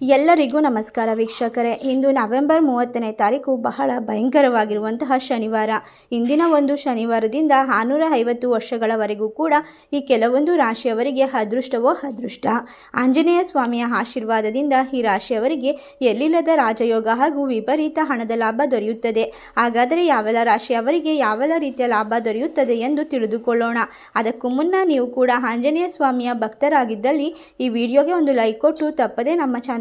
ಎಲ್ಲರಿಗೂ ನಮಸ್ಕಾರ ವೀಕ್ಷಕರೇ. ಇಂದು ನವೆಂಬರ್ ಮೂವತ್ತನೇ ತಾರೀಕು ಬಹಳ ಭಯಂಕರವಾಗಿರುವಂತಹ ಶನಿವಾರ. ಇಂದಿನ ಒಂದು ಶನಿವಾರದಿಂದ ಆರುನೂರ ಐವತ್ತು ವರ್ಷಗಳವರೆಗೂ ಕೂಡ ಈ ಕೆಲವೊಂದು ರಾಶಿಯವರಿಗೆ ಅದೃಷ್ಟವೋ ಅದೃಷ್ಟ. ಆಂಜನೇಯ ಸ್ವಾಮಿಯ ಆಶೀರ್ವಾದದಿಂದ ಈ ರಾಶಿಯವರಿಗೆ ಎಲ್ಲಿಲ್ಲದ ರಾಜಯೋಗ ಹಾಗೂ ವಿಪರೀತ ಹಣದ ಲಾಭ ದೊರೆಯುತ್ತದೆ. ಹಾಗಾದರೆ ಯಾವೆಲ್ಲ ರಾಶಿಯವರಿಗೆ ಯಾವೆಲ್ಲ ರೀತಿಯ ಲಾಭ ದೊರೆಯುತ್ತದೆ ಎಂದು ತಿಳಿದುಕೊಳ್ಳೋಣ. ಅದಕ್ಕೂ ಮುನ್ನ ನೀವು ಕೂಡ ಆಂಜನೇಯ ಸ್ವಾಮಿಯ ಭಕ್ತರಾಗಿದ್ದಲ್ಲಿ ಈ ವಿಡಿಯೋಗೆ ಒಂದು ಲೈಕ್ ಕೊಟ್ಟು ತಪ್ಪದೇ ನಮ್ಮ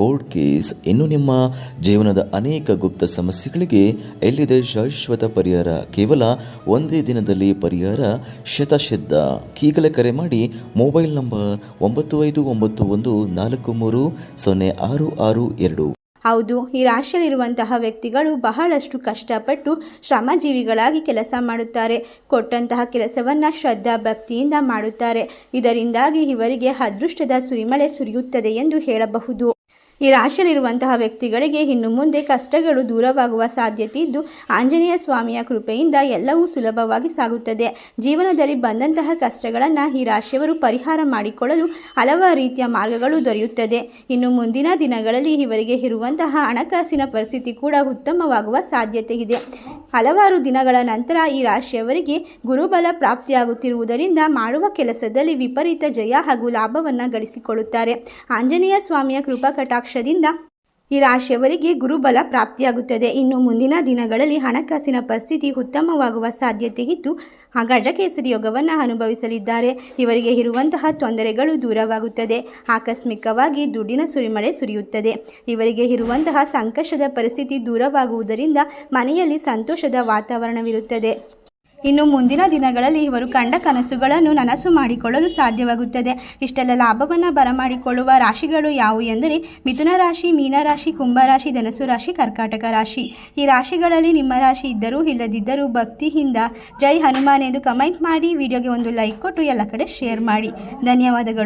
ಕೋರ್ಟ್ ಕೇಸ್, ಇನ್ನು ನಿಮ್ಮ ಜೀವನದ ಅನೇಕ ಗುಪ್ತ ಸಮಸ್ಯೆಗಳಿಗೆ ಎಲ್ಲಿದೆ ಶಾಶ್ವತ ಪರಿಹಾರ? ಕೇವಲ ಒಂದೇ ದಿನದಲ್ಲಿ ಪರಿಹಾರ? ಶತಸಿದ್ಧ ಈಗಲೇ ಕರೆ ಮಾಡಿ ಮೊಬೈಲ್ ನಂಬರ್ ಒಂಬತ್ತು ಐದು ಒಂಬತ್ತು ಒಂದು ನಾಲ್ಕು ಮೂರು ಸೊನ್ನೆ ಆರು ಆರು ಎರಡು. ಹೌದು, ಈ ರಾಶಿಯಲ್ಲಿರುವಂತಹ ವ್ಯಕ್ತಿಗಳು ಬಹಳಷ್ಟು ಕಷ್ಟಪಟ್ಟು ಶ್ರಮಜೀವಿಗಳಾಗಿ ಕೆಲಸ ಮಾಡುತ್ತಾರೆ. ಕೊಟ್ಟಂತಹ ಕೆಲಸವನ್ನು ಶ್ರದ್ಧಾ ಭಕ್ತಿಯಿಂದ ಮಾಡುತ್ತಾರೆ. ಇದರಿಂದಾಗಿ ಇವರಿಗೆ ಅದೃಷ್ಟದ ಸುರಿಮಳೆ ಸುರಿಯುತ್ತದೆ ಎಂದು ಹೇಳಬಹುದು. ಈ ರಾಶಿಯಲ್ಲಿರುವಂತಹ ವ್ಯಕ್ತಿಗಳಿಗೆ ಇನ್ನು ಮುಂದೆ ಕಷ್ಟಗಳು ದೂರವಾಗುವ ಸಾಧ್ಯತೆ ಇದ್ದು, ಆಂಜನೇಯ ಸ್ವಾಮಿಯ ಕೃಪೆಯಿಂದ ಎಲ್ಲವೂ ಸುಲಭವಾಗಿ ಸಾಗುತ್ತದೆ. ಜೀವನದಲ್ಲಿ ಬಂದಂತಹ ಕಷ್ಟಗಳನ್ನು ಈ ರಾಶಿಯವರು ಪರಿಹಾರ ಮಾಡಿಕೊಳ್ಳಲು ಹಲವಾರು ರೀತಿಯ ಮಾರ್ಗಗಳು ದೊರೆಯುತ್ತದೆ. ಇನ್ನು ಮುಂದಿನ ದಿನಗಳಲ್ಲಿ ಇವರಿಗೆ ಇರುವಂತಹ ಹಣಕಾಸಿನ ಪರಿಸ್ಥಿತಿ ಕೂಡ ಉತ್ತಮವಾಗುವ ಸಾಧ್ಯತೆ ಇದೆ. ಹಲವಾರು ದಿನಗಳ ನಂತರ ಈ ರಾಶಿಯವರಿಗೆ ಗುರುಬಲ ಪ್ರಾಪ್ತಿಯಾಗುತ್ತಿರುವುದರಿಂದ ಮಾಡುವ ಕೆಲಸದಲ್ಲಿ ವಿಪರೀತ ಜಯ ಹಾಗೂ ಲಾಭವನ್ನು ಗಳಿಸಿಕೊಳ್ಳುತ್ತಾರೆ. ಆಂಜನೇಯ ಸ್ವಾಮಿಯ ಕೃಪಾ ಕಟಾಕ್ಷದಿಂದ ಈ ರಾಶಿಯವರಿಗೆ ಗುರುಬಲ ಪ್ರಾಪ್ತಿಯಾಗುತ್ತದೆ. ಇನ್ನು ಮುಂದಿನ ದಿನಗಳಲ್ಲಿ ಹಣಕಾಸಿನ ಪರಿಸ್ಥಿತಿ ಉತ್ತಮವಾಗುವ ಸಾಧ್ಯತೆ ಇದ್ದು ಗಜಕೇಸರಿ ಯೋಗವನ್ನು ಅನುಭವಿಸಲಿದ್ದಾರೆ. ಇವರಿಗೆ ಇರುವಂತಹ ತೊಂದರೆಗಳು ದೂರವಾಗುತ್ತದೆ. ಆಕಸ್ಮಿಕವಾಗಿ ದುಡ್ಡಿನ ಸುರಿಮಳೆ ಸುರಿಯುತ್ತದೆ. ಇವರಿಗೆ ಇರುವಂತಹ ಸಂಕಷ್ಟದ ಪರಿಸ್ಥಿತಿ ದೂರವಾಗುವುದರಿಂದ ಮನೆಯಲ್ಲಿ ಸಂತೋಷದ ವಾತಾವರಣವಿರುತ್ತದೆ. ಇನ್ನು ಮುಂದಿನ ದಿನಗಳಲ್ಲಿ ಇವರು ಕಂಡ ಕನಸುಗಳನ್ನು ನನಸು ಮಾಡಿಕೊಳ್ಳಲು ಸಾಧ್ಯವಾಗುತ್ತದೆ. ಇಷ್ಟೆಲ್ಲ ಲಾಭವನ್ನು ಬರಮಾಡಿಕೊಳ್ಳುವ ರಾಶಿಗಳು ಯಾವುವು ಎಂದರೆ ಮಿಥುನ ರಾಶಿ ಮೀನರಾಶಿ ಕುಂಭರಾಶಿ ಧನಸು ರಾಶಿ, ಕರ್ಕಾಟಕ ರಾಶಿ. ಈ ರಾಶಿಗಳಲ್ಲಿ ನಿಮ್ಮ ರಾಶಿ ಇದ್ದರೂ ಇಲ್ಲದಿದ್ದರೂ ಭಕ್ತಿಯಿಂದ ಜೈ ಹನುಮಾನ್ ಎಂದು ಕಮೆಂಟ್ ಮಾಡಿ, ವಿಡಿಯೋಗೆ ಒಂದು ಲೈಕ್ ಕೊಟ್ಟು ಎಲ್ಲ ಕಡೆ ಶೇರ್ ಮಾಡಿ. ಧನ್ಯವಾದಗಳು.